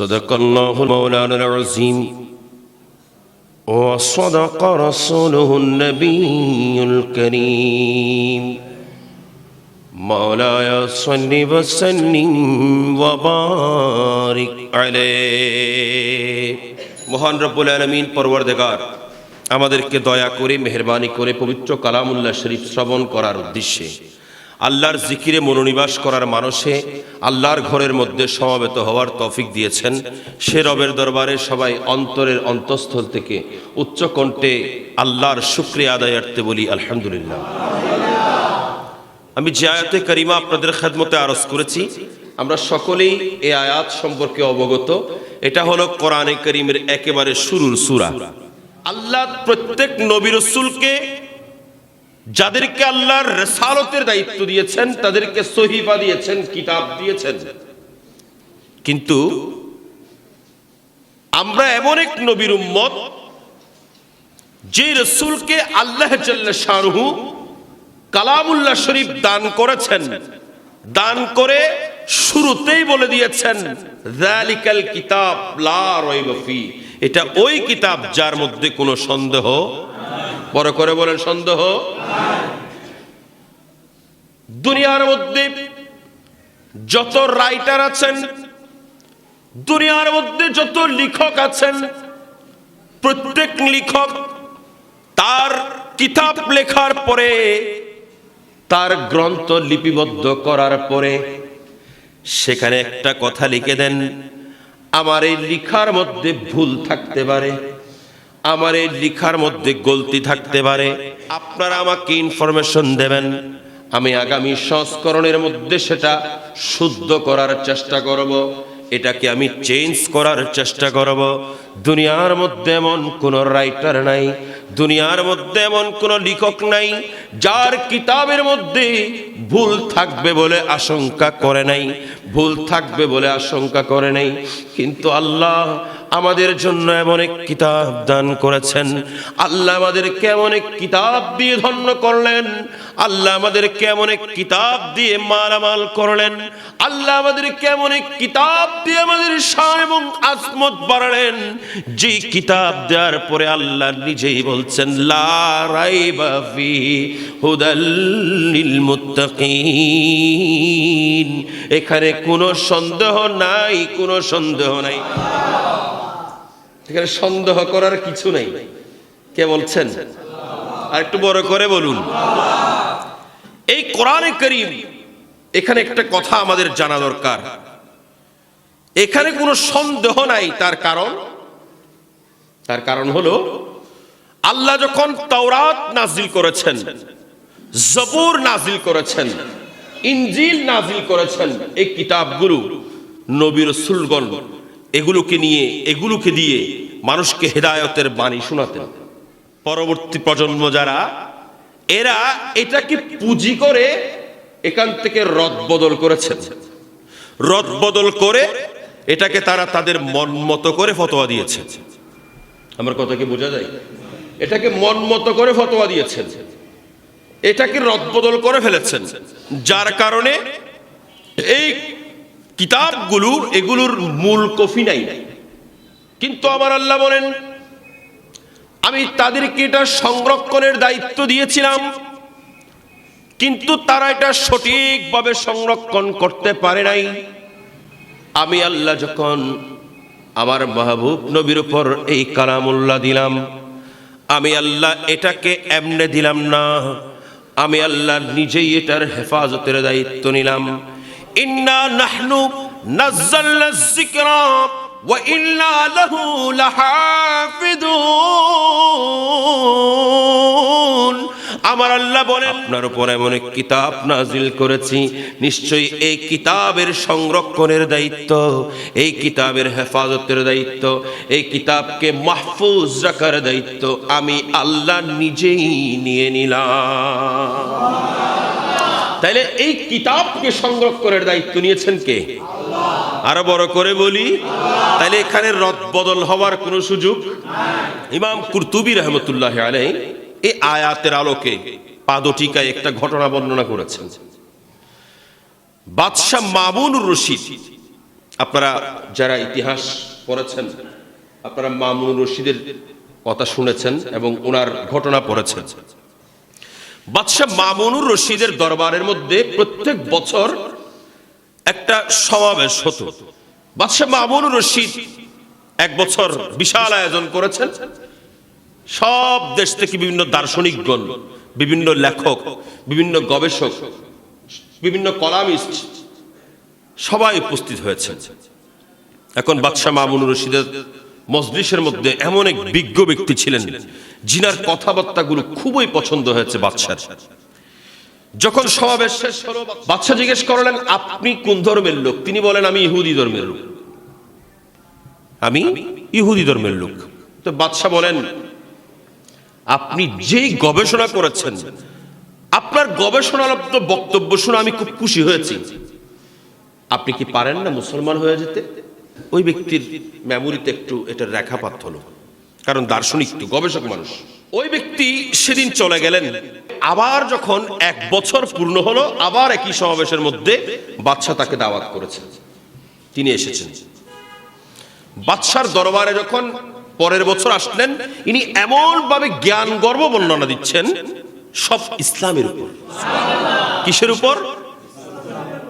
صدق الله مولانا العظيم وصدق رسوله النبي الكريم مولاي صل وسلم وبارك عليه মহান রব্বুল আলমিন পরবর্দেগার আমাদেরকে দয়া করে মেহরবানি করে পবিত্র কালামুল্লাহ শরীফ শ্রবণ করার উদ্দেশ্যে আল্লাহর জিকিরে মনোনিবাস করার মানুষে আল্লাহর ঘরের মধ্যে সমাবেত হওয়ার তফিক দিয়েছেন। সে রবের দরবারে সবাই অন্তরের অন্তঃস্থল থেকে উচ্চ কণ্ঠে আল্লাহর শুক্রিয়া আদায়ার্থে বলি, আলহামদুলিল্লাহ। আমি যে আয়াতে করিমা আপনাদের খেদমতে আরজ করেছি, আমরা সকলেই এ আয়াত সম্পর্কে অবগত। এটা হলো কোরআনে করিমের একেবারে শুরুর সুরা। আল্লাহ প্রত্যেক নবী রসুলকে যাদেরকে আল্লাহর রেসালতের দায়িত্ব দিয়েছেন, তাদেরকে সহিফা দিয়েছেন, কিতাব দিয়েছেন। কিন্তু আমরা এমন এক নবীর উম্মত, যে রসুলকে আল্লাহ শাহরুহু কালামুল্লাহ শরীফ দান করেছেন। দান করে শুরুতেই বলে দিয়েছেন কিতাব এটা ওই কিতাব যার মধ্যে কোনো সন্দেহ বড় করে বলেন সন্দেহ। দুনিয়ার মধ্যে যত রাইটার আছেন, দুনিয়ার মধ্যে যত লেখক আছেন, প্রত্যেক লেখক তার কিতাব লেখার পরে, তার গ্রন্থ লিপিবদ্ধ করার পরে সেখানে একটা কথা লিখে দেন, আমার এই লিখার মধ্যে ভুল থাকতে পারে। আমার এই লিখার মধ্যে গলতি থাকতে পারে। আপনারা আমাকে ইনফরমেশন দেবেন। আমি আগামী সংস্করণের মধ্যে সেটা শুদ্ধ করার চেষ্টা করব। এটাকে আমি চেঞ্জ করার চেষ্টা করব। দুনিয়ার মধ্যে এমন কোন রাইটার নাই। দুনিয়ার মধ্যে এমন কোন লেখক নাই, যার কিতাবের মধ্যে ভুল থাকবে বলে আশঙ্কা করে নাই। ভুল থাকবে বলে আশঙ্কা করে নাই। কিন্তু আল্লাহ আমাদের জন্য এমন এক কিতাব দান করেছেন। আল্লাহ আমাদেরকে এমন এক কিতাব দিয়ে ধন্য করলেন। আল্লাহ আমাদের কেমন এক কিতাব দিয়ে মালামাল করলেন। আল্লাহ আমাদের কেমন এক কিতাব দিয়ে আমাদের শান এবং আসমত বাড়ালেন। যে কিতাব দেওয়ার পরে আল্লাহ নিজেই বলছেন, লা রাইবা ফি হুদাল মুত্তাকিন। এখানে কোনো সন্দেহ নাই, কোনো সন্দেহ নাই। এখানে সন্দেহ করার কিছু নাই। কে বলছেন? আর একটু বড় করে বলুন। এই কোরআনে করিম, এখানে একটা কথা আমাদের জানা দরকার। এখানে কোনো সন্দেহ নাই, তার কারণ? তার কারণ হলো, আল্লাহ যখন তাওরাত নাজিল করেছেন, জবুর নাজিল করেছেন ইনজিল নাজিল করেছেন এই কিতাবগুলো নবীর সুলগণ এগুলোকে নিয়ে, এগুলোকে দিয়ে মানুষকে হেদায়তের বাণী শোনাতেন। পরবর্তী প্রজন্ম যারা, এরা এটাকে পুঁজি করে এখান থেকে রদ বদল করেছেন। রদ বদল করে এটাকে তারা তাদের মন মতো করে ফতোয়া দিয়েছে আমার কথা কি বোঝা যায়? এটাকে মন মতো করে ফতোয়া দিয়েছেন। এটাকে রদ বদল করে ফেলেছেন। যার কারণে এই কিতাবগুলো এগুলোর মূল কফি নাই। কিন্তু আমার আল্লাহ বলেন, আমি তাদেরকে এটা সংরক্ষণের দায়িত্ব দিয়েছিলাম, কিন্তু তারা এটা সঠিকভাবে সংরক্ষণ করতে পারে নাই। আমি আল্লাহ যখন আমার মাহবুব নবীর উপর এই কালামুল্লাহ দিলাম, আমি আল্লাহ এটাকে এমনে দিলাম না আমি আল্লাহ নিজেই এটার হেফাজতের দায়িত্ব নিলাম। ইন্না নাহনু নাজ্জালনা যিকরা। ইন্না লাহু লাহাফিজুন আমার আল্লাহ বলেন, আপনার উপর এমন কিতাব নাজিল করেছি, নিশ্চয়ই এই কিতাবের সংরক্ষণের দায়িত্ব, এই কিতাবের হেফাজতের দায়িত্ব, এই কিতাবকে মাহফুজ রাখার দায়িত্ব আমি আল্লাহ নিজেই নিয়ে নিলাম। তাইলে এই কিতাবকে সংরক্ষণের দায়িত্ব নিয়েছেন কে? আরও বড় করে বলি তাহলে এখানে রদ বদল হওয়ার কোনো সুযোগ? ইমাম কুরতুবি রহমতুল্লাহ আলাই এই আয়াতের আলোকে পাদটিকায় একটা ঘটনা বর্ণনা করেছেন। বাদশাহ মামুনুর রশিদ, আপনারা যারা ইতিহাস পড়েছেন, আপনারা মামুনুর রশিদের কথা শুনেছেন এবং ওনার ঘটনা পড়েছেন। বাদশাহ মামুনুর রশিদের দরবারের মধ্যে প্রত্যেক বছর একটা সমাবেশ হতো। বাদশাহ মামুনুর রশিদ এক বছর বিশাল আয়োজন করেছেন। সব দেশ থেকে বিভিন্ন দার্শনিকগণ বিভিন্ন লেখক, বিভিন্ন গবেষক, বিভিন্ন কলামিস্ট সবাই উপস্থিত হয়েছেন। এখন বাদশাহ মামুনুর রশিদের মজলিসের মধ্যে এমন এক বিজ্ঞ ব্যক্তি ছিলেন, যিনার কথাবার্তাগুলো খুবই পছন্দ হয়েছে বাদশার। যখন সমাবেশ শেষ হলো বাদশাহ জিজ্ঞেস করলেন আপনি কোন ধর্মের লোক? তিনি বলেন আমি ইহুদি ধর্মের লোক। আমি ইহুদি ধর্মের লোক। তো বাদশাহ বলেন আপনি যেই গবেষণা করেছেন আপনার গবেষণালব্ধ বক্তব্য শুনে আমি খুব খুশি হয়েছি। আপনি কি পারেন না মুসলমান হয়ে যেতে? ওই ব্যক্তির মেমোরিতে একটু এটার রেখাপাত হলো। কারণ দার্শনিক তো গবেষক মানুষ। ওই ব্যক্তি সেদিন চলে গেলেন আবার যখন এক বছর পূর্ণ হলো, আবার একই সমাবেশের মধ্যে বাদশাহ তাকে দাওয়াত করেছেন তিনি এসেছেন। বাদশার দরবারে যখন পরের বছর আসলেন, ইনি এমন ভাবে জ্ঞান গর্ব বর্ণনা দিচ্ছেন, সব ইসলামের উপর। কিসের উপর?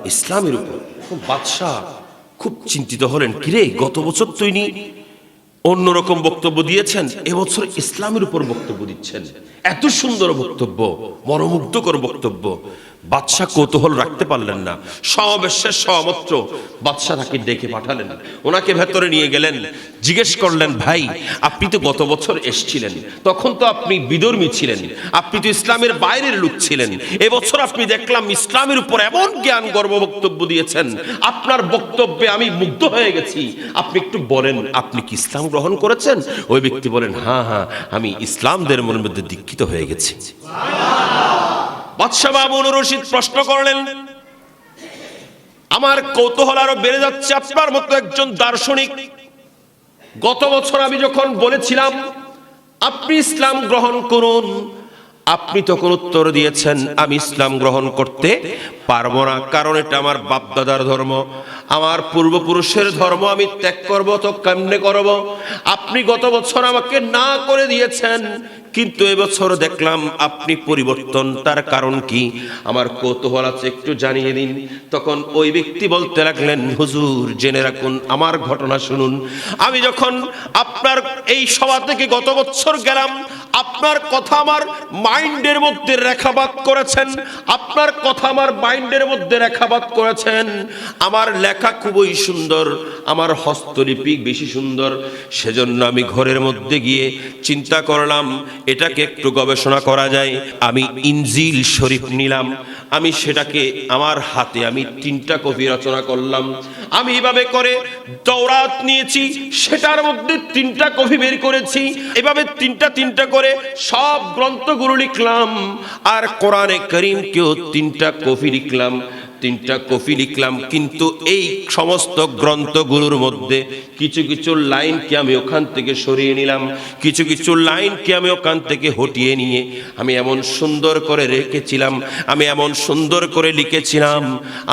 ইসলামের উপর। বাদশাহ, খুব চিন্তিত হলেন, কিরে, গত বছর তো ইনি অন্যরকম বক্তব্য দিয়েছেন এবছর ইসলামের উপর বক্তব্য দিচ্ছেন। এত সুন্দর বক্তব্য মরমুগ্ধকর বক্তব্য। বাদশাহ কৌতূহল রাখতে পারলেন না। সমাবেশের সমাত্র বাদশাহ তাকে ডেকে পাঠালেন। ওনাকে ভেতরে নিয়ে গেলেন। জিজ্ঞেস করলেন, ভাই, আপনি তো গত বছর এসছিলেন। তখন তো আপনি বিধর্মী ছিলেন। আপনি তো ইসলামের বাইরের লোক ছিলেন। এবছর আপনি দেখলাম ইসলামের উপর এমন জ্ঞান, গর্ব বক্তব্য দিয়েছেন। আপনার বক্তব্যে আমি মুগ্ধ হয়ে গেছি। আপনি একটু বলেন, আপনি কি ইসলাম গ্রহণ করেছেন? ওই ব্যক্তি বলেন হ্যাঁ হ্যাঁ আমি ইসলাম ধর্মের মধ্যে দীক্ষিত হয়ে গেছি। বাদশাহ বাবুন রশিদ প্রশ্ন করলেন, আমার কৌতূহল আরও বেড়ে যাচ্ছে আপনার মতো একজন দার্শনিক। গত বছর আমি যখন বলেছিলাম, আপনি ইসলাম গ্রহণ করুন, আপনি তখন উত্তর দিয়েছেন, আমি ইসলাম গ্রহণ করতে পারব না। কারণ এটা আমার বাপদাদার ধর্ম। আমার পূর্বপুরুষের ধর্ম আমি ত্যাগ করব, তো কেমনে করব? আপনি গত বছর আমাকে না করে দিয়েছেন কিন্তু এবছর দেখলাম আপনি পরিবর্তন, তার কারণ কি? আমার কৌতূহল আছে, একটু জানিয়ে দিন। তখন ওই ব্যক্তি বলতে লাগলেন, হুজুর, জেনে রাখুন, আমার ঘটনা শুনুন। আমি যখন আপনার এই সভা থেকে গত বছর গেলাম আপনার কথা আমার মাইন্ডের মধ্যে রেখাপাত করেছেন। আপনার কথা আমার মাইন্ডের মধ্যে রেখাপাত করেছেন। আমার লেখা খুবই সুন্দর, আমার হস্তলিপি বেশি সুন্দর। সেজন্য আমি ঘরের মধ্যে গিয়ে চিন্তা করলাম, এটাকে একটু গবেষণা করা যায়। আমি ইনজিল শরীফ নিলাম। আমি সেটাকে আমার হাতে আমি তিনটা কপি রচনা করলাম। আমি এভাবে করে দৌরাত নিয়েছি, সেটার মধ্যে তিনটা কপি বের করেছি। এভাবে তিনটা তিনটা সব গ্রন্থগুলো লিখলাম আর কোরআনে করিমকেও তিনটা কপি লিখলাম। তিনটা কপি লিখলাম, কিন্তু এই সমস্ত গ্রন্থগুলোর মধ্যে কিছু কিছু লাইনকে আমি ওখান থেকে সরিয়ে নিলাম, কিছু কিছু লাইনকে আমি ওখান থেকে হটিয়ে নিয়ে আমি এমন সুন্দর করে রেখেছিলাম, আমি এমন সুন্দর করে লিখেছিলাম,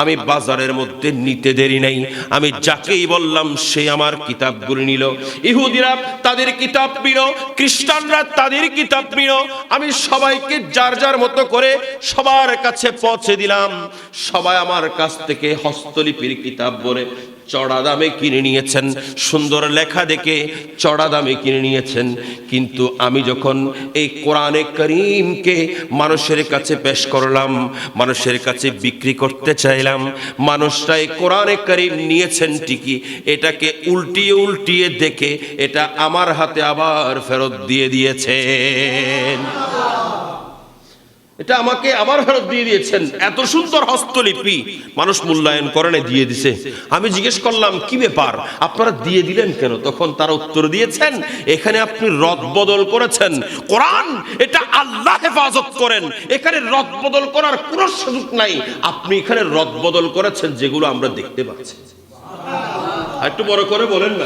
আমি বাজারের মধ্যে নিতে দেরি নাই, আমি যাকেই বললাম সে আমার কিতাবগুলি নিল। ইহুদিরা তাদের কিতাব নিল খ্রিস্টানরা তাদের কিতাব নিল আমি সবাইকে যার যার মতো করে সবার কাছে পৌঁছে দিলাম, সবাই আমার কাছ থেকে হস্তলিপির কিতাব বলে চড়া দামে কিনে নিয়েছেন। সুন্দর লেখা দেখে চড়া দামে কিনে নিয়েছেন। কিন্তু আমি যখন এই কোরআনে করিমকে মানুষের কাছে পেশ করলাম, মানুষের কাছে বিক্রি করতে চাইলাম, মানুষরা এই কোরআনে করিম নিয়েছেন ঠিকই। এটাকে উল্টিয়ে উল্টিয়ে দেখে এটা আমার হাতে আবার ফেরত দিয়ে দিয়েছেন। এটা আমাকে আবার ফেরত দিয়ে দিয়েছেন। এত সুন্দর হস্তলিপি। মানুষ মূল্যায়ন করেনে দিয়ে দিছে। আমি জিজ্ঞেস করলাম, কি ব্যাপার? আপনারা দিয়ে দিলেন কেন? তখন তারা উত্তর দিয়েছেন, এখানে আপনি রদ বদল করেছেন। কোরআন এটা আল্লাহ হেফাজত করেন। এখানে রদ বদল করার কোনো সুযোগ নাই। আপনি এখানে রদ বদল করেছেন, যেগুলো আমরা দেখতে পাচ্ছি। একটু বড় করে বলেন না।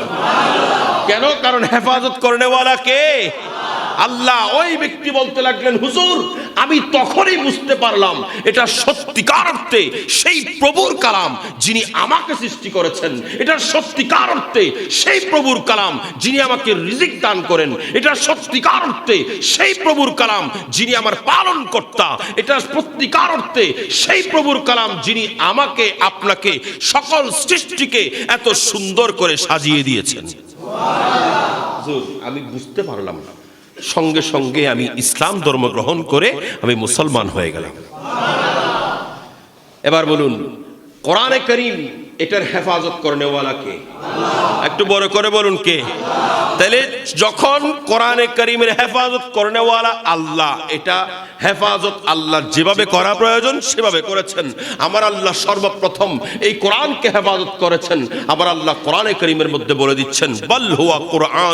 কেন? কারণ হেফাজত করেনেওয়ালা কে? আল্লাহ ওই ব্যক্তি বলতে লাগলেন, হুজুর, আমি তখনই বুঝতে পারলাম এটা সত্যিকার অর্থে সেই প্রভুর কালাম যিনি আমাকে সৃষ্টি করেছেন। এটা সত্যিকার অর্থে সেই প্রভুর কালাম যিনি আমাকে রিজিক দান করেন। এটা সত্যিকার অর্থে সেই প্রভুর কালাম যিনি আমার পালন কর্তা। এটা সত্যিকার অর্থে সেই প্রভুর কালাম যিনি আমাকে, আপনাকে, সকল সৃষ্টিকে এত সুন্দর করে সাজিয়ে দিয়েছেন। আমি বুঝতে পারলাম না। সঙ্গে সঙ্গে আমি ইসলাম ধর্ম গ্রহণ করে আমি মুসলমান হয়ে গেলাম। এবার বলুন, কোরআনে করিম এটার হেফাজত করেনেওয়ালা কে? একটু বড় করে বলুন কে? তাহলে যখন কোরআনে করিমের হেফাজত করেনেওয়ালা আল্লাহ, এটা হেফাজত আল্লাহ যেভাবে করা প্রয়োজন, সেভাবে করেছেন। আমার আল্লাহ সর্বপ্রথম এই কোরআনকে হেফাজত করেছেন। আমার আল্লাহ কোরআনে করিমের মধ্যে বলে দিচ্ছেন কোরআন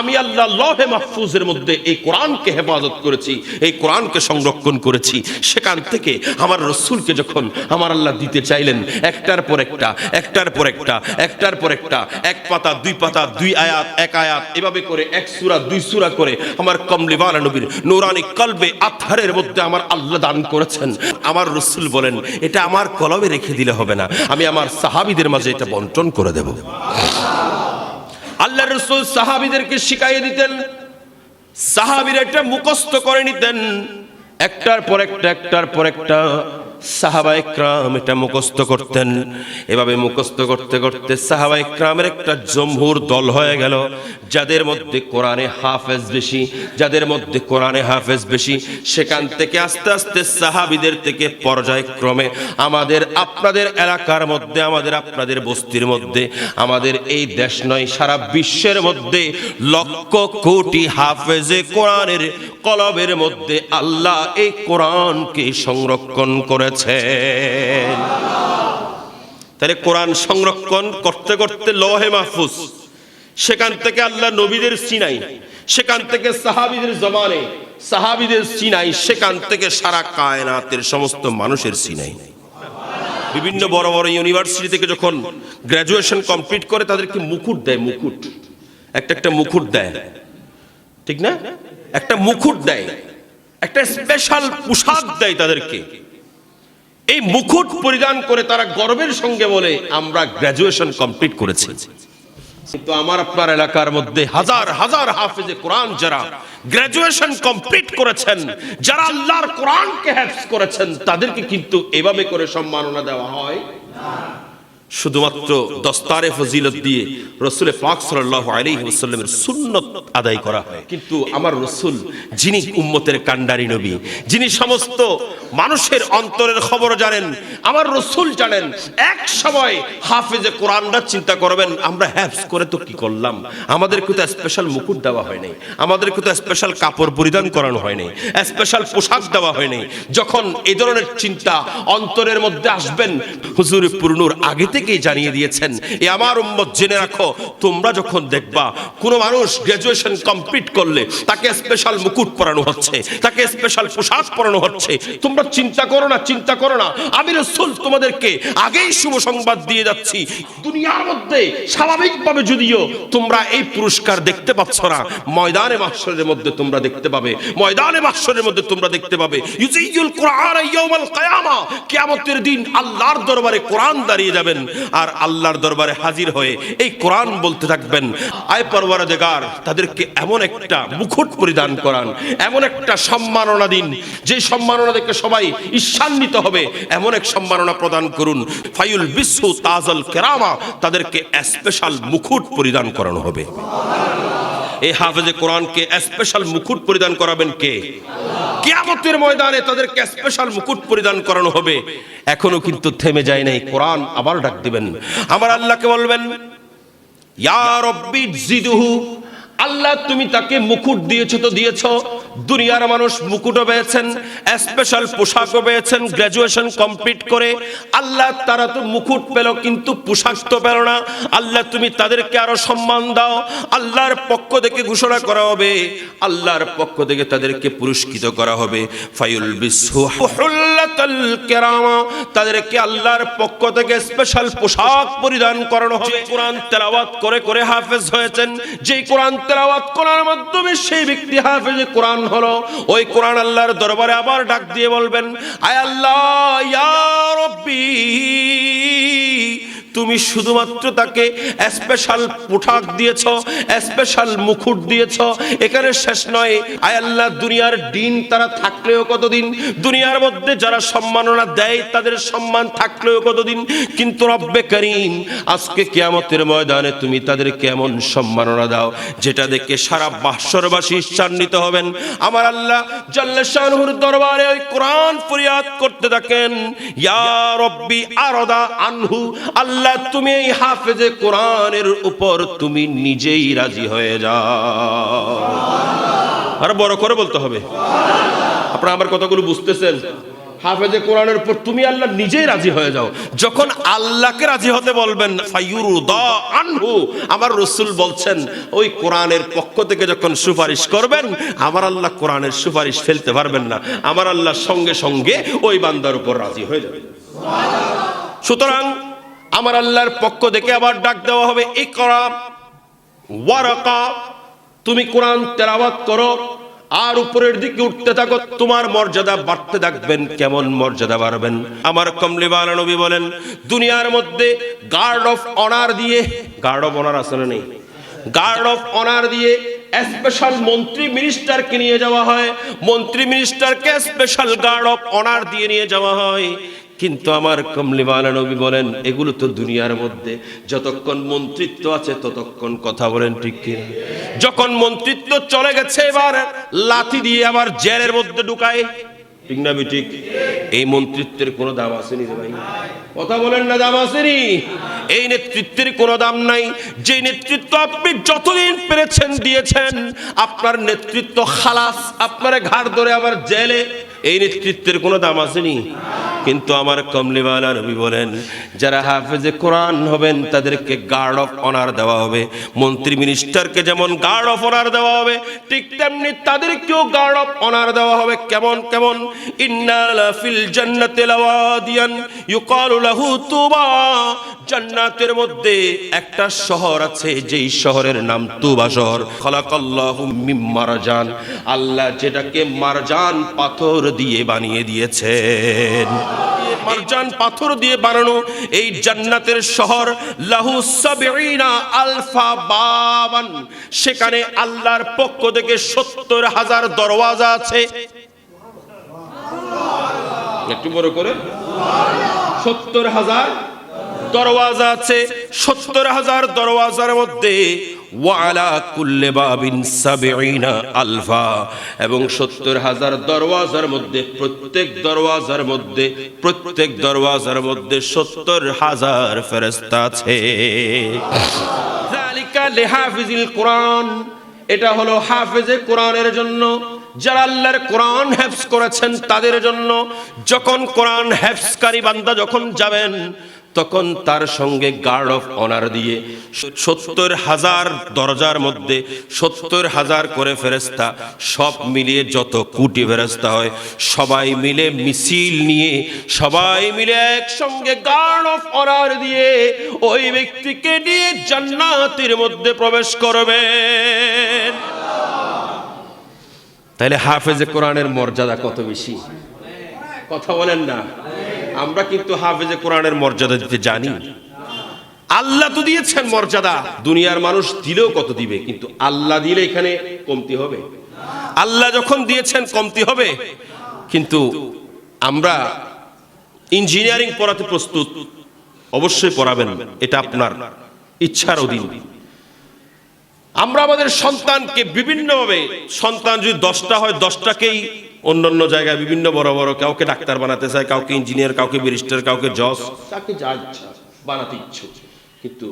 আমি আল্লাহ লহে মাহফুজের মধ্যে এই কোরআনকে হেফাজত করেছি, এই কোরআনকে সংরক্ষণ করেছি। সেখান থেকে আমার রসুলকে যখন আমার আল্লাহ দিতে চাইলেন, একটার পর একটা, একটার পর একটা, একটার পর একটা, এক পাতা, দুই পাতা, দুই আয়াত, এক আয়াত, এভাবে করে, এক সুরা, দুই সুরা করে আমার কমলিওয়ালা নবীর নৌরানি কলবে আথারের মধ্যে আমার আল্লাহ দান করেছেন। আমার রসুল বলেন, এটা আমার কলবে রেখে দিলে হবে না। আমি আমার সাহাবিদের মাঝে এটা বন্টন করে দেব। আল্লাহ রসুল সাহাবিদেরকে শিখাইয়ে দিতেন, সাহাবিরা এটা মুখস্থ করে নিতেন। একটার পর একটা, একটার পর একটা সাহাবা ইকরাম এটা মুখস্থ করতেন। এভাবে মুখস্থ করতে করতে সাহাবা ইকরামের একটা জমহুর দল হয়ে গেল, যাদের মধ্যে কোরআনে হাফেজ বেশি, যাদের মধ্যে কোরআনে হাফেজ বেশি। সেখান থেকে আস্তে আস্তে সাহাবিদের থেকে পর্যায়ক্রমে আমাদের, আপনাদের এলাকার মধ্যে, আমাদের আপনাদের বস্তির মধ্যে, আমাদের এই দেশ নয়, সারা বিশ্বের মধ্যে লক্ষ কোটি হাফেজে কোরআনের কলবের মধ্যে আল্লাহ এই কোরআনকে সংরক্ষণ করেছেন। তাহলে কোরআন সংরক্ষণ করতে করতে লোহে মাহফুজ। সেখান থেকে আল্লাহ নবীদের চিনাই সেখান থেকে সাহাবিদের জমানে সাহাবিদের চিনাই সেখান থেকে সারা কায়নাতের সমস্ত মানুষের চিনাই বিভিন্ন বড় বড় ইউনিভার্সিটি থেকে যখন গ্রাজুয়েশন কমপ্লিট করে, তাদেরকে মুকুট দেয়, মুকুট। একটা একটা মুকুট দেয়। ঠিক না? একটা মুকুট দেয়। একটা স্পেশাল পোশাক দেয় তাদেরকে। এই মুকুট পরিধান করে তারা গর্বের সঙ্গে বলে, আমরা গ্রাজুয়েশন কমপ্লিট করেছি। কিন্তু আমার আপনার এলাকার মধ্যে হাজার হাজার হাফেজে কোরআন যারা গ্রাজুয়েশন কমপ্লিট করেছেন, যারা আল্লাহর কোরআনকে হ্যাফজ করেছেন, তাদেরকে কিন্তু এভাবে করে সম্মাননা দেওয়া হয়। শুধুমাত্র দস্তারে ফজিলত দিয়ে রসুল পাক সাল্লাল্লাহু আলাইহি ওয়াসাল্লামের সুন্নত আদায় করা হয়। কিন্তু আমার রসুল, যিনি উম্মতের কান্ডারি নবী, যিনি সমস্ত মানুষের অন্তরের খবর জানেন, আমার রসুল জানেন, এক সময় হাফেজে কোরআনরা চিন্তা করবেন, আমরা হ্যাফজ করে তো কি করলাম? আমাদেরকে তো স্পেশাল মুকুট দেওয়া হয়নি আমাদের তো স্পেশাল কাপড় পরিধান করানো হয়নি স্পেশাল পোশাক দেওয়া হয়নি যখন এই ধরনের চিন্তা অন্তরের মধ্যে আসবেন, হুজুর পূর্ণুর আগে থেকেই জানিয়ে দিয়েছেন, এ আমার উম্মত, জেনে রাখো, তোমরা যখন দেখবা কোনো মানুষ গ্রাজুয়েশন কমপ্লিট করলে তাকে স্পেশাল মুকুট পরানো হচ্ছে, তাকে স্পেশাল পোশাক পরানো হচ্ছে। তোমরা চিন্তা করো না, চিন্তা করো না। আমি রসুল তোমাদেরকে আগেই শুভ সংবাদ দিয়ে যাচ্ছি। দুনিয়ার মধ্যে স্বাভাবিকভাবে যদিও তোমরা এই পুরস্কার দেখতে পাচ্ছ না, ময়দানে মাহশরের মধ্যে তোমরা দেখতে পাবে, ময়দানে মাহশরের মধ্যে তোমরা দেখতে পাবে। ইউজিউল কোরআন ইয়াউমাল কিয়ামা, কিয়ামতের দিন আল্লাহর দরবারে কোরআন দাঁড়িয়ে যাবেন। আর আল্লাহর দরবারে হাজির হয়ে এই কোরআন বলতে থাকবেন। আয় পরওয়ারদেগার, তাদেরকে এমন একটা মুকুট পরিধান করান, এমন একটা সম্মাননা দিন, যে সম্মাননা দেখে সবাই ঈর্ষান্বিত হবে, এমন এক সম্মাননা প্রদান করুন। ফাইউল বিশ্ব তাজল কেরামা, তাদেরকে স্পেশাল মুকুট পরিধান করানো হবে। এই হাফেজে কোরআনকে স্পেশাল মুকুট পরিধান করাবেন কে? কিয়ামতের ময়দানে তাদেরকে স্পেশাল মুকুট পরিধান করানো হবে। এখনও কিন্তু থেমে যায় নাই, কোরআন আবার ডাক দিবেন। আমার আল্লাহকে বলবেন, ইয়া রব্বি জিদুহু, আল্লাহ তুমি তাকে মুকুট দিয়েছ তো দিয়েছ? দুনিয়ার মানুষ মুকুটও পেয়েছেন স্পেশাল পোশাকও পেয়েছেন গ্রাজুয়েশন কমপ্লিট করে। আল্লাহ তারা তো মুকুট পেল, কিন্তু পোশাক তো পেল না। আল্লাহ তুমি তাদেরকে আরও সম্মান দাও। আল্লাহর পক্ষ থেকে ঘোষণা করা হবে, আল্লাহর পক্ষ থেকে তাদেরকে পুরস্কৃত করা হবে। হুল্লাতাল কেরামা, তাদেরকে আল্লাহর পক্ষ থেকে স্পেশাল পোশাক পরিধান করানো হবে। কোরআন তেলাওয়াত করে করে হাফেজ হয়েছেন যেই কোরআন তেলাওয়াত করার মাধ্যমে সেই ব্যক্তি হাফেজে কোরআন হলো ওই কোরআন আল্লাহর দরবারে আবার ডাক দিয়ে বলবেন আয় আল্লাহ ইয়া রব্বি তুমি শুধুমাত্র তাকে স্পেশাল পোশাক দিয়েছ স্পেশাল মুকুট দিয়েছ। এখানে শেষ নয়। আয় আল্লাহ, দুনিয়ার দিন তারা থাকলেও কতদিন? দুনিয়ার মধ্যে যারা সম্মাননা দেয়, তাদের সম্মান থাকলেও কতদিন? কিন্তু রব্বে করিম, আজকে কিয়ামতের ময়দানে তুমি তাদের কেমন সম্মাননা দাও, যেটা দেখে সারা বাসরবাসী ঈর্ষান্বিত হবেন। আমার আল্লাহ জাল্লাশানুর দরবারে ওই কোরআন ফরিয়াদ করতে থাকেন, ইয়া রব্বি আরদা আনহু আল্লাহ তুমি এই হাফেজে কোরআনের উপর তুমি নিজেই রাজি হয়ে যাও। আর বড় করে বলতে হবে। আপনারা আমার কথাগুলো বুঝতেছেন? হাফেজে কোরআনের উপর তুমি আল্লাহ নিজেই রাজি হয়ে যাও। যখন আল্লাহকে রাজি হতে বলবেন আনহু, আমার রসুল বলছেন, ওই কোরআনের পক্ষ থেকে যখন সুপারিশ করবেন, আমার আল্লাহ কোরআনের সুপারিশ ফেলতে পারবেন না। আমার আল্লাহ সঙ্গে সঙ্গে ওই বান্দার উপর রাজি হয়ে যাবে। সুতরাং আমার আল্লাহর পক্ষ থেকে আবার ডাক দেওয়া হবে, ইকরা, ওয়ারাকা, তুমি কোরআন তেলাওয়াত করো, আর উপরের দিকে উঠতে থাকো, তোমার মর্যাদা বাড়তে থাকবেন, কেমন মর্যাদা বাড়বেন? আমার কমলি নবী বলেন, দুনিয়ার মধ্যে গার্ড অফ অনার দিয়ে গার্ড অফ অনার আসলে নেই? গার্ড অফ অনার দিয়ে স্পেশাল মন্ত্রী মিনিস্টারকে নিয়ে যাওয়া হয়। মন্ত্রী মিনিস্টারকে স্পেশাল গার্ড অফ অনার দিয়ে নিয়ে যাওয়া হয়। কিন্তু আমার কমলিওয়ালা নবী বলেন, এগুলো তো দুনিয়ার মধ্যে। যতক্ষণ মন্ত্রিত্ব আছে, ততক্ষণ কথা বলেন ঠিক কি যখন মন্ত্রিত্ব চলে গেছে, এবার লাথি দিয়ে আবার জেলের মধ্যে ঢুকায়। ঠিক না ঠিক এই মন্ত্রিত্বের কোনো দাম আসেনি ভাই। কথা বলেন না দাম আসেনি। এই নেতৃত্বের কোনো দাম নাই। যে নেতৃত্ব আপনি যতদিন পেরেছেন দিয়েছেন আপনার নেতৃত্ব খালাস আপনার ঘাড় ধরে আবার জেলে। এই নেতৃত্বের কোনো দাম আসেনি। কিন্তু আমার কমলিওয়ালা নবী বলেন, যারা হাফেজে কোরআন হবেন, তাদেরকে গার্ড অফ অনার দেওয়া হবে। মন্ত্রী মিনিস্টারকে যেমন গার্ড অফ অনার দেওয়া হবে, ঠিক তেমনি তাদেরকেও গার্ড অফ অনার দেওয়া হবে। কেমন কেমন? ইন্নালা ফিল জান্নাতি লাওয়াদিয়ান ইউকালু লাহু তুবা। জান্নাতের মধ্যে একটা শহর আছে, যেই শহরের নাম তুবা শহর। খলাকাল্লাহু মিম মারজান আল্লাহ যেটাকে মারজান পাথর দিয়ে বানিয়ে দিয়েছেন। পাথর দিয়ে বানানো এই জান্নাতের শহর, লাহু সাবিনা আলফা বাবান। সেখানে আল্লাহর পক্ষ থেকে সত্তর হাজার দরওয়াজা আছে। একটু বড় করে। সত্তর হাজার দরওয়াজা আছে। সত্তর হাজার দরওয়াজার মধ্যে ওয়ালা কুল্লে বাবিন সাবিনা আলফা। এবং সত্তর হাজার দরওয়াজার মধ্যে, প্রত্যেক দরওয়াজার মধ্যে, প্রত্যেক দরওয়াজার মধ্যে সত্তর হাজার ফেরেস্তা আছে। কোরআন। এটা হলো হাফেজে কোরআনের জন্য। যারা আল্লাহর কোরআন হেফজ করেছেন তাদের জন্য। যখন কোরআন হেফজকারী বান্দা যখন যাবেন তখন তার সঙ্গে গার্ড অফ অনার দিয়ে সত্তর হাজার দরজার মধ্যে সত্তর হাজার করে ফেরেস্তা সব মিলিয়ে যত কোটি ফেরেস্তা হয়, সবাই মিলে মিছিল নিয়ে, সবাই মিলে একসঙ্গে গার্ড অফ অনার দিয়ে ওই ব্যক্তিকে নিয়ে জান্নাতের মধ্যে প্রবেশ করবেন। তাহলে হাফেজে কোরআনের মর্যাদা কত বেশি? কথা বলেন না। আমরা কিন্তু হাফেজে কোরআনের মর্যাদা দিতে জানি। আল্লাহ তো দিয়েছেন মর্যাদা। দুনিয়ার মানুষ দিলেও কত দিবে, কিন্তু আল্লাহ দিলে এখানে কমতি হবে। আল্লাহ যখন দিয়েছেন, কমতি হবে। কিন্তু আমরা ইঞ্জিনিয়ারিং পড়াতে প্রস্তুত, অবশ্যই পড়াবেন, এটা আপনার ইচ্ছার অধীন। আমরা আমাদের সন্তানকে বিভিন্নভাবে, সন্তান যদি দশটা হয়, দশটাকেই অন্যান্য জায়গায় বিভিন্ন বড় বড় কাউকে ডাক্তার বানাতে চায়, কাউকে ইঞ্জিনিয়ার, কাউকে ব্যারিস্টার, কাউকে জজ কাউকে যা ইচ্ছা বানাতে ইচ্ছুক। কিন্তু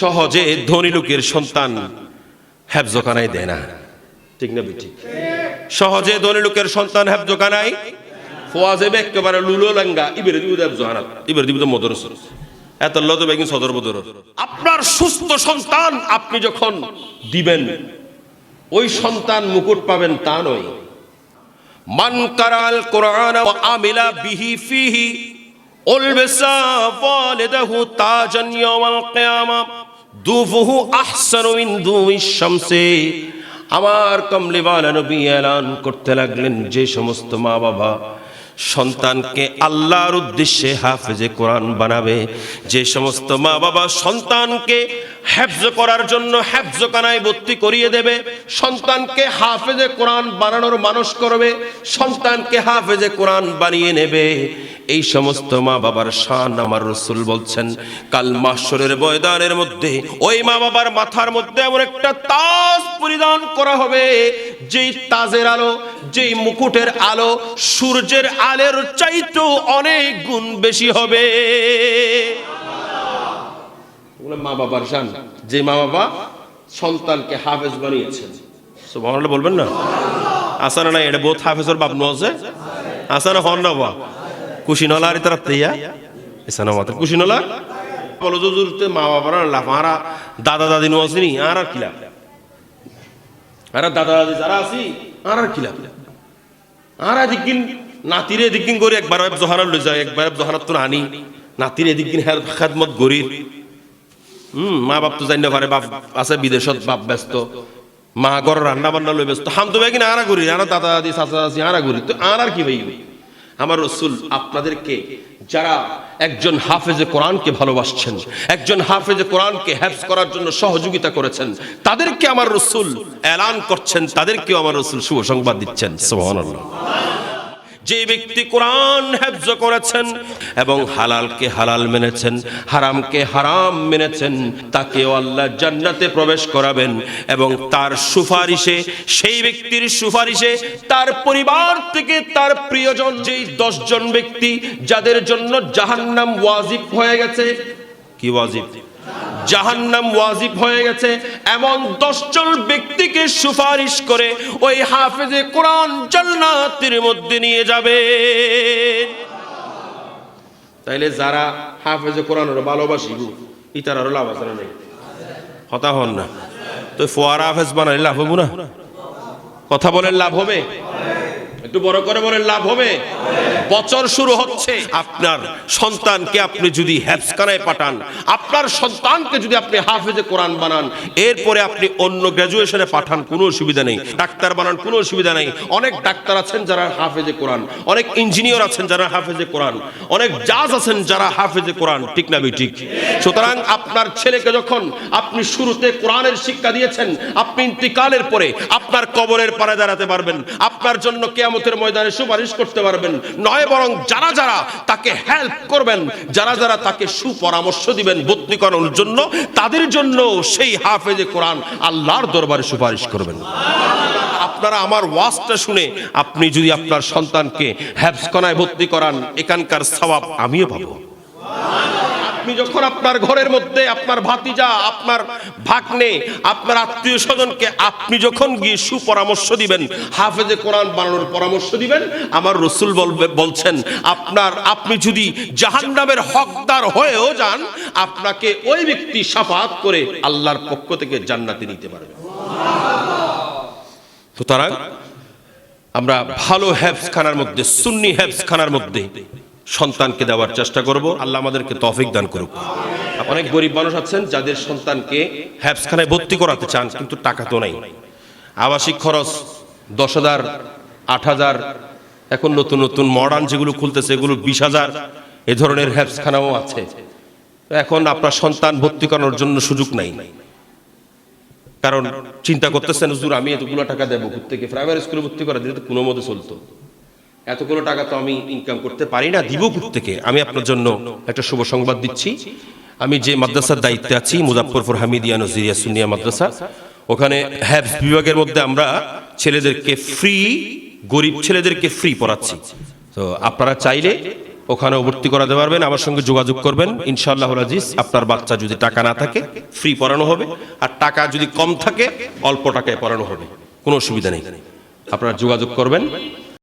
সহজে ধনী লোকের সন্তান হ্যাবজোখানায় দেয় না। ঠিক না বেঠিক সহজে ধনী লোকের সন্তান হ্যাবজোখানায় ফোয়াজেবে একেবারে লুলো লাঙ্গা ইবেরে দিব হ্যাবজোখানাত ইবেরে দিব মদরস। এত লত বেগিন সদর বদর। আপনার সুস্থ সন্তান আপনি যখন দিবেন, ওই সন্তান মুকুট পাবেন তা নয়। মান কারাল কোরআন আমিলা বিহি ফিহি ওয়ালিদাহু তাজান ইয়াওমাল দুফুহু আহসানু আমার কমলিওয়ালা নবী এলান করতে লাগলেন যে সমস্ত মা বাবা সন্তানকে আল্লাহর উদ্দেশ্যে হাফেজে কোরআন বানাবে যে সমস্ত মা বাবা সন্তানকে হ্যাফজ করার জন্য হ্যাফজকানায় ভর্তি করিয়ে দেবে। সন্তানকে হাফেজে কোরআন বানানোর মানুষ করবে। সন্তানকে হাফেজে কোরআন বানিয়ে নেবে। এই সমস্ত মা বাবার শান আমার রসুল বলছেন, কাল মাসরের ময়দানের মধ্যে, ওই মা বাবার মাথার মধ্যে এমন একটা তাজ পরিধান করা হবে, যেই তাজের আলো, যেই মুকুটের আলো, সূর্যের আলের চাইতেও অনেক গুণ বেশি হবে। মা বাবার শান যে মা বাবা সন্তানকে হাফেজ বানিয়েছেন। সুবহানাল্লাহ বলবেন না? আসানা না এটা বহুত হাফেজর বাপ নজে আসানা হন না বা কুশিনলা আর তারা তেয়া এসানা মাত্র। কুশিনলা? বলো জুজুরতে মা বাবার লাভ আরা দাদা দাদি নো আসেনি আর আর কিলা? আর দাদা দাদি যারা আছি আর আর কিলা? আর এদিকিন নাতিরে এদিকিন করে একবার জহানার লই যায়, একবার জহানার তো আনি। নাতির এদিকিন হ্যাঁ খাদমত গরির মা বাপ তো জানি পারে বাপ আছে, বিদেশত বাপ ব্যস্ত। মা ঘর রান্না বান্না লই ব্যস্ত। হাম তো ভাই কিনা আরা করি আরা দাদা দাদি চাচা চাচি আরা করি তো আর আর কি ভাই আমার রসুল আপনাদেরকে, যারা একজন হাফেজে কোরআনকে ভালোবাসছেন, একজন হাফেজে কোরআনকে হ্যাফজ করার জন্য সহযোগিতা করেছেন, তাদেরকে আমার রসুল এলান করছেন, তাদেরকেও আমার রসুল শুভ সংবাদ দিচ্ছেন। সুবহানাল্লাহ। যে ব্যক্তি কোরআন হেফজ করেছেন এবং হালালকে হালাল মেনেছেন, হারামকে হারাম মেনেছেন, তাকেও আল্লাহ জান্নাতে প্রবেশ করাবেন এবং তার সুপারিশে, সেই ব্যক্তির সুপারিশে তার পরিবার থেকে তার প্রিয়জন, যেই দশজন ব্যক্তি যাদের জন্য জাহান্নাম ওয়াজিব হয়ে গেছে, কি ওয়াজিব? জাহান্নাম ওয়াজিব হয়ে গেছে। এমন দশজন ব্যক্তিকে সুপারিশ করে ওই হাফেজে কোরআন জান্নাতের মধ্যে নিয়ে যাবে। তাইলে যারা হাফেজে কোরআন ভালোবাসিব ইতার আরও লাভ আছে না নেই? হতা হন না। তো ফোয়ারা হাফেজ বানালে লাভ হব না? কথা বলেন লাভ হবে? একটু বড় করে বলেন, লাভ হবে? বছর শুরু হচ্ছে। আপনার সন্তানকে আপনি যদি হ্যাপসখানায় পাঠান, আপনার সন্তানকে যদি আপনি হাফেজে কোরআন বানান, এরপরে আপনি অন্য গ্র্যাজুয়েশনে পাঠান, কোনো অসুবিধা নেই। ডাক্তার বানান, কোনো অসুবিধা নেই। অনেক ডাক্তার আছেন যারা হাফেজে কোরআন, অনেক ইঞ্জিনিয়ার আছেন যারা হাফেজে কোরআন, অনেক জাজ আছেন যারা হাফেজে কোরআন, ঠিক না ঠিক সুতরাং আপনার ছেলেকে যখন আপনি শুরুতে কোরআনের শিক্ষা দিয়েছেন, আপনি ইন্তিকালের পরে আপনার কবরের পাড়ে দাঁড়াতে পারবেন। আপনার জন্য কেয়ামতের ময়দানে সুপারিশ করতে পারবেন। নয় বরং যারা যারা তাকে হেল্প করবেন, যারা যারা তাকে সুপরামর্শ দিবেন বদলিকরণের জন্য, তাদের জন্য সেই হাফেজে কোরআন আল্লাহর দরবারে সুপারিশ করবেন। আপনারা আমার ওয়াজটা শুনে আপনি যদি আপনার সন্তানকে হ্যাপসকনায় ভর্তি করান, এখানকার সওয়াব আমিও পাবো। আপনি যখন আপনার ঘরের মধ্যে আপনার ভাতিজা, আপনার ভাগ্নে, আপনার আত্মীয় স্বজনকে আপনি যখন গিয়ে সুপরামর্শ দিবেন, হাফেজে কোরআন বানানোর পরামর্শ দিবেন, আমার রসুল বলবে বলছেন, আপনার, আপনি যদি জাহান্নামের হকদার হয়েও যান, আপনাকে ওই ব্যক্তি সাফাত করে আল্লাহর পক্ষ থেকে জান্নাতে নিতে পারবে। সুতরাং আমরা ভালো হ্যাবস খানার মধ্যে, সুন্নি হ্যাবস খানার মধ্যে সন্তানকে দেওয়ার চেষ্টা করব। আল্লাহ আমাদেরকে তৌফিক দান করুক। অনেক গরিব মানুষ আছেন যাদের সন্তানকে হ্যাবস খানায় ভর্তি করাতে চান কিন্তু টাকা তো নাই। আবাসিক খরচ দশ হাজার আট হাজার এখন নতুন নতুন মডার্ন যেগুলো খুলতেছে এগুলো বিশ হাজার এ ধরনের হ্যাপসখানাও আছে। এখন আপনার সন্তান ভর্তি করানোর জন্য সুযোগ নাই। কারণ চিন্তা করতেছেন হুজুর আমি এতগুলো টাকা দেবো থেকে প্রাইমারি স্কুলে ভর্তি করা দিলে তো কোনো মতে চলতো। এতগুলো টাকা তো আমি ইনকাম করতে পারি না, দিব থেকে আমি আপনার জন্য একটা শুভ সংবাদ দিচ্ছি। আমি যে মাদ্রাসার দায়িত্বে আছি মুজাফরপুর হামিদিয়া নজিরিয়া সুনিয়া মাদ্রাসা। ওখানে হ্যাবস বিভাগের মধ্যে আমরা ছেলেদেরকে ফ্রি গরিব ছেলেদেরকে ফ্রি পড়াচ্ছি। তো আপনারা চাইলে ওখানেও ভর্তি করাতে পারবেন, আমার সঙ্গে যোগাযোগ করবেন। ইনশাআল্লাহ আজিজ, আপনার বাচ্চা যদি টাকা না থাকে ফ্রি পড়ানো হবে। আর টাকা যদি কম থাকে, অল্প টাকায় পড়ানো হবে। কোনো অসুবিধা নেই। আপনারা যোগাযোগ করবেন।